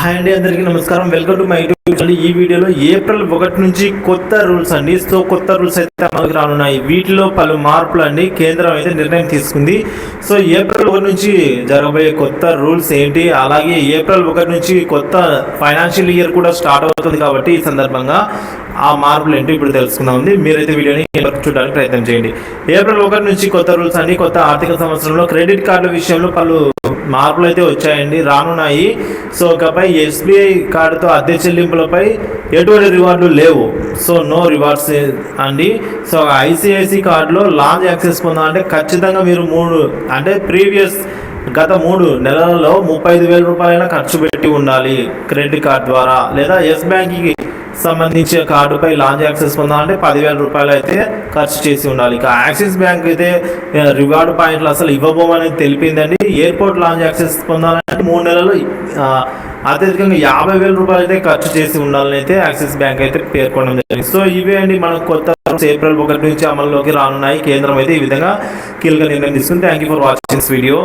Hi అండి అందరికీ నమస్కారం. Welcome to my YouTube channel ఈ వీడియోలో ఏప్రిల్ ఒకటి నుంచి కొత్త రూల్స్ అండి. సో కొత్త రూల్స్ అయితే అమలుకి రానున్నాయి. వీటిలో పలు మార్పులు అండి. కేంద్రం అయితే నిర్ణయం తీసుకుంది. సో ఏప్రిల్ ఒకటి నుంచి జరగబోయే కొత్త రూల్స్ ఏంటి? అలాగే ఏప్రిల్ ఒకటి నుంచి కొత్త ఫైనాన్షియల్ ఇయర్ కూడా స్టార్ట్ అవుతుంది కాబట్టి ఈ సందర్భంగా ఆ మార్పులు ఏంటో ఇప్పుడు తెలుసుకుందాం ఉంది మీరైతే వీడియోని చూడడానికి ప్రయత్నం చేయండి. ఏప్రిల్ ఒకటి నుంచి కొత్త రూల్స్ అండి. కొత్త ఆర్థిక సంవత్సరంలో క్రెడిట్ కార్డుల విషయంలో పలు మార్పులు అయితే వచ్చాయండి రానున్నాయి. సో ఇకపై ఎస్బీఐ కార్డుతో అద్దె చెల్లింపులపై ఎటువంటి రివార్డులు లేవు. సో నో రివార్డ్స్ అండి. సో ఐసిఐసి కార్డులో లాంచ్ యాక్సెస్ పొందాలంటే ఖచ్చితంగా మీరు మూడు అంటే ప్రీవియస్ గత మూడు నెలలలో ముప్పై ఐదు వేల రూపాయలైనా ఖర్చు పెట్టి ఉండాలి క్రెడిట్ కార్డ్ ద్వారా లేదా ఎస్ బ్యాంక్కి సంబంధించిన కార్డుపై లాంచ్ యాక్సెస్ పొందాలంటే పదివేల రూపాయలు అయితే ఖర్చు చేసి ఉండాలి. ఇక యాక్సిస్ బ్యాంక్ అయితే రివార్డు పాయింట్లు అసలు ఇవ్వబోమని తెలిపిందండి. ఎయిర్పోర్ట్ లాంచ్ యాక్సెస్ పొందాలంటే మూడు నెలలు అత్యధికంగా యాభై వేల రూపాయలు అయితే ఖర్చు చేసి ఉండాలని అయితే యాక్సిస్ బ్యాంక్ అయితే పేర్కొనడం జరిగింది. సో ఇవే అండి మన కొత్త ఏప్రిల్ ఒకటి నుంచి అమల్లోకి రానున్నాయి. కేంద్రం అయితే ఈ విధంగా కీలక నిర్ణయం తీసుకుంది. Thank you for watching this video